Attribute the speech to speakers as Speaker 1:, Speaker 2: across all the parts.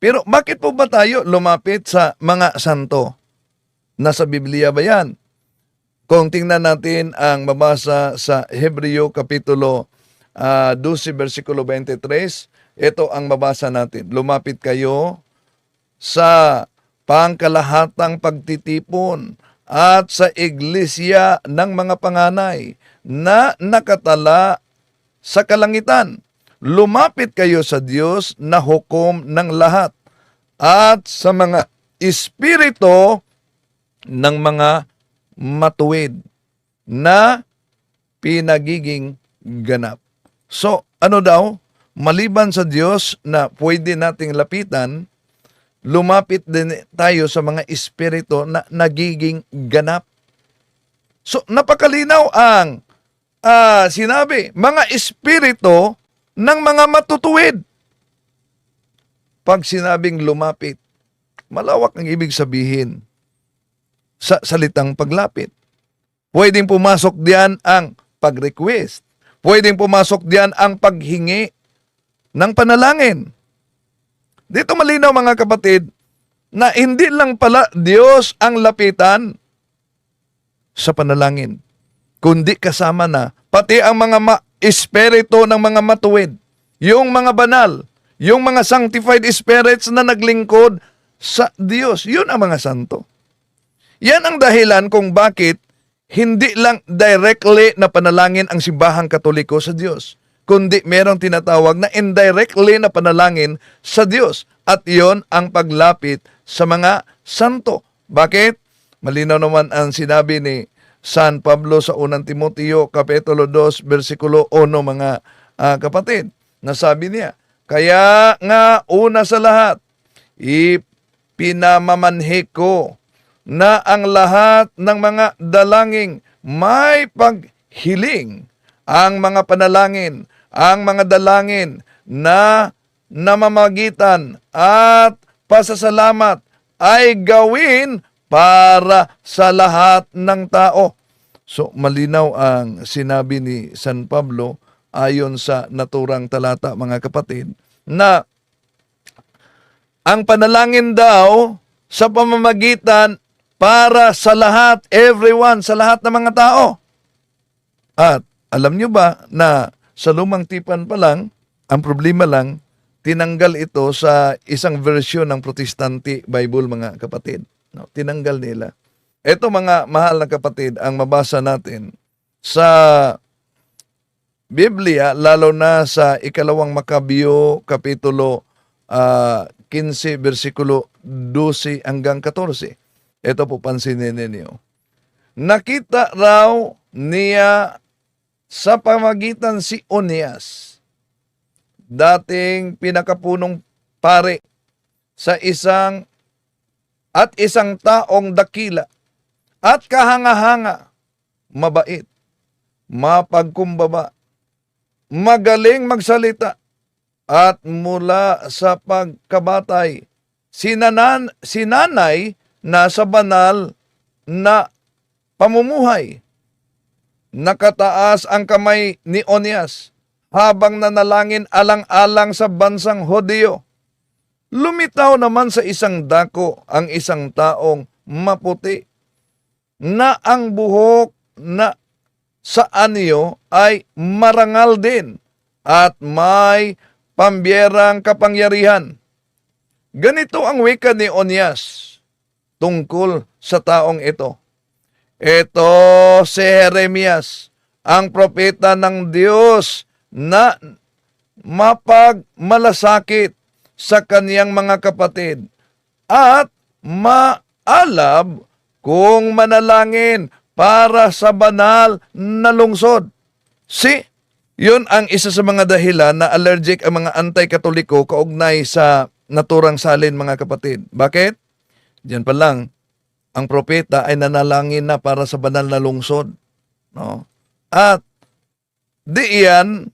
Speaker 1: Pero bakit po ba tayo lumapit sa mga santo? Nasa Biblia ba yan? Kung tingnan natin ang mabasa sa Hebreo Kapitulo ah, 12, versikulo 23, ito ang mabasa natin. Lumapit kayo sa pangkalahatang pagtitipon at sa iglesia ng mga panganay na nakatala sa kalangitan. Lumapit kayo sa Diyos na hukom ng lahat at sa mga espiritu ng mga matuwid na pinagiging ganap. So, ano daw? Maliban sa Diyos na pwede nating lapitan, lumapit din tayo sa mga espiritu na nagiging ganap. So, napakalinaw ang ah, sinabi, mga espiritu ng mga matutuwid. Pag sinabing lumapit, malawak ang ibig sabihin sa salitang paglapit. Pwedeng pumasok diyan ang pag-request. Pwedeng pumasok diyan ang paghingi ng panalangin. Dito malinaw mga kapatid na hindi lang pala Diyos ang lapitan sa panalangin, kundi kasama na pati ang mga ma- espiritu ng mga matuwid, yung mga banal, yung mga sanctified spirits na naglingkod sa Diyos. Yun ang mga santo. Yan ang dahilan kung bakit hindi lang directly na panalangin ang simbahang katoliko sa Diyos, kundi merong tinatawag na indirectly na panalangin sa Diyos. At yon ang paglapit sa mga santo. Bakit? Malinaw naman ang sinabi ni San Pablo sa unang Timoteo, Kapitulo 2, versikulo 1, mga ah, kapatid. Nasabi niya, Kaya nga una sa lahat, ipinamamanhi ko na ang lahat ng mga dalangin may paghiling ang mga panalangin, ang mga dalangin na namamagitan at pasasalamat ay gawin para sa lahat ng tao. So malinaw ang sinabi ni San Pablo ayon sa naturang talata mga kapatid na ang panalangin daw sa pamamagitan para sa lahat, everyone, sa lahat ng mga tao. At alam nyo ba na sa lumang tipan pa lang, ang problema lang, tinanggal ito sa isang version ng Protestante Bible mga kapatid. No, tinanggal nila. Ito mga mahal na kapatid, ang mabasa natin sa Biblia, lalo na sa ikalawang Makabyo, Kapitulo ah, 15, versikulo 12 hanggang 14. Ito po pansinin ninyo. Nakita raw niya sa pamagitan si Onias, dating pinakapunong pare sa isang at isang taong dakila at kahanga-hanga, mabait, mapagkumbaba, magaling magsalita, at mula sa pagkabatay, sinanan, sinanay na sa banal na pamumuhay. Nakataas ang kamay ni Onias habang nanalangin alang-alang sa bansang Hodyo. Lumitaw naman sa isang dako ang isang taong maputi na ang buhok na sa anyo ay marangal din at may pambierang kapangyarihan. Ganito ang wika ni Onias tungkol sa taong ito. Ito si Jeremias, ang propeta ng Diyos na mapagmalasakit sa kaniyang mga kapatid at maalab kung manalangin para sa banal na lungsod. Si, yun ang isa sa mga dahilan na allergic ang mga anti-katoliko kaugnay sa naturang salin mga kapatid. Bakit? Diyan pa lang, ang propeta ay nanalangin na para sa banal na lungsod. No? At di iyan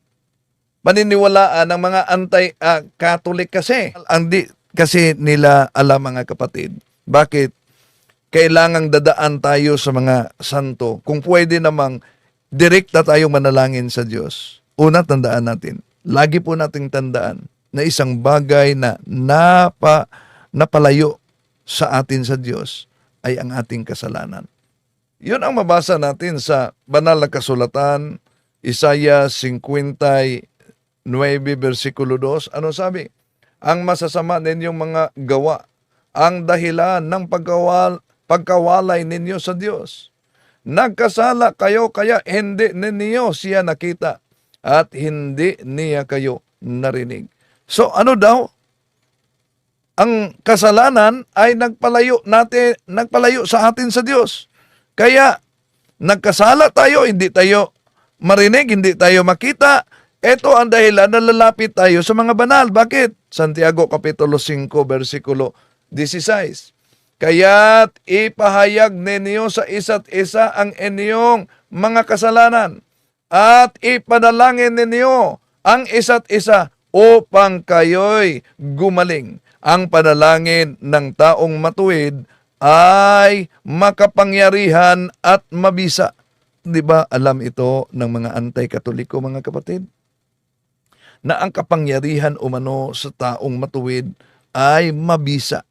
Speaker 1: paniniwalaan ng mga anti-Catholic kasi. Ang di kasi nila alam mga kapatid. Bakit? Kailangang dadaan tayo sa mga santo. Kung pwede namang direkta tayong manalangin sa Diyos. Una, tandaan natin. Lagi po nating tandaan na isang bagay na napa, napalayo sa atin sa Diyos ay ang ating kasalanan. Yun ang mabasa natin sa banal na kasulatan, Isaiah 59 versikulo 2. Ano sabi? Ang masasama ninyong mga gawa, ang dahilan ng pagkawal, pagkawalay ninyo sa Diyos. Nagkasala kayo kaya hindi ninyo siya nakita at hindi niya kayo narinig. So ano daw? Ang kasalanan ay nagpalayo natin, nagpalayo sa atin sa Diyos. Kaya nagkasala tayo, hindi tayo marinig, hindi tayo makita. Ito ang dahilan na lalapit tayo sa mga banal. Bakit? Santiago Kapitulo 5, versikulo 16. Kaya't ipahayag ninyo sa isa't isa ang inyong mga kasalanan at ipanalangin ninyo ang isa't isa upang kayo'y gumaling. Ang panalangin ng taong matuwid ay makapangyarihan at mabisa. Di ba alam ito ng mga anti-katoliko mga kapatid? Na ang kapangyarihan umano sa taong matuwid ay mabisa.